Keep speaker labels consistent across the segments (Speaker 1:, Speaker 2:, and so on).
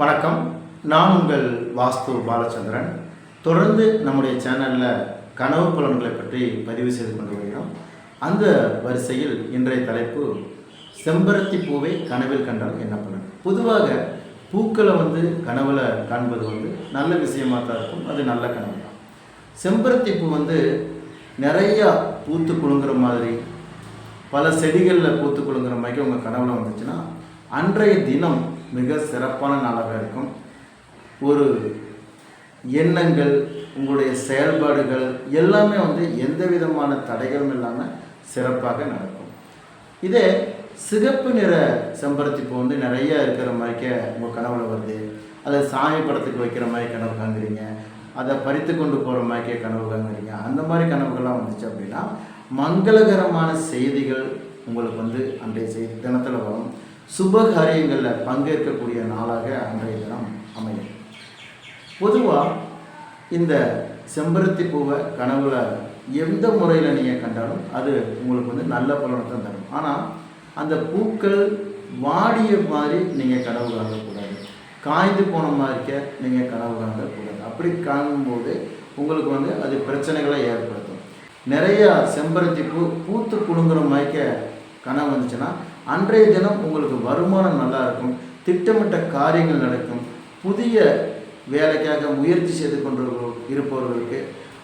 Speaker 1: வணக்கம். நான் உங்கள் வாஸ்து பாலச்சந்திரன். தொடர்ந்து நம்முடைய சேனலில் கனவு பலன்களை பற்றி பதிவு செய்து கொண்டு வருகிறோம் அந்த வரிசையில் இன்றைய தலைப்பு செம்பருத்தி பூவை கனவில் கண்டால் என்ன பலன்? பொதுவாக பூக்களை வந்து கனவுல காண்பது வந்து நல்ல விஷயமாக தான் இருக்கும் அது நல்ல கனவு தான். செம்பருத்தி பூ வந்து நிறையா பூத்து குழுங்குற மாதிரி பல செடிகளில் பூத்து குழுங்குற மாதிரி உங்கள் கனவுல வந்துச்சுன்னா அன்றைய தினம் மிக சிறப்பான நாளாக இருக்கும். ஒரு எண்ணங்கள் உங்களுடைய செயல்பாடுகள் எல்லாமே வந்து எந்த விதமான தடைகளும் இல்லாமல் சிறப்பாக நடக்கும். இதே சிகப்பு நிற செம்பருத்தி பூ வந்து நிறைய இருக்கிற மாதிரிக்க உங்கள் கனவுல வருது. அதை சாமி படத்துக்கு வைக்கிற மாதிரி கனவு காண்கிறீங்க. அதை பறித்து கொண்டு போகிற மாதிரிக்கே கனவு காண்கிறீங்க. அந்த மாதிரி கனவுகள்லாம் வந்துச்சு அப்படின்னா மங்களகரமான செய்திகள் உங்களுக்கு வந்து அன்றைய செய்தி தினத்தில் வரும். சுப காரியங்களில் பங்கேற்கக்கூடிய நாளாக அன்றைய தினம் அமையும். பொதுவாக இந்த செம்பருத்தி பூவை கனவுல எந்த முறையில் நீங்கள் கண்டாலும் அது உங்களுக்கு வந்து நல்ல பலனை தான் தரும். ஆனால் அந்த பூக்கள் வாடிய மாதிரி நீங்கள் கனவு காணக்கூடாது. காய்ந்து போன மாதிரிக்க நீங்கள் கனவு காணக்கூடாது. அப்படி காணும்போது உங்களுக்கு வந்து அது பிரச்சனைகளை ஏற்படுத்தும். நிறையா செம்பருத்தி பூ பூத்து குலுங்குற மாதிரிக்க கனவு வந்துச்சுன்னா அன்றைய தினம் உங்களுக்கு வருமானம் நல்லா இருக்கும் திட்டமிட்ட காரியங்கள் நடக்கும் புதிய வேலைக்காக முயற்சி செய்து கொண்டு இருப்பவர்களுக்கு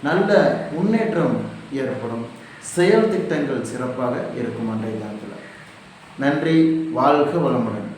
Speaker 1: நல்ல முன்னேற்றம் ஏற்படும் செயல் திட்டங்கள் சிறப்பாக இருக்கும் அன்றைய தினத்தில். நன்றி வாழ்க வளமுடன்.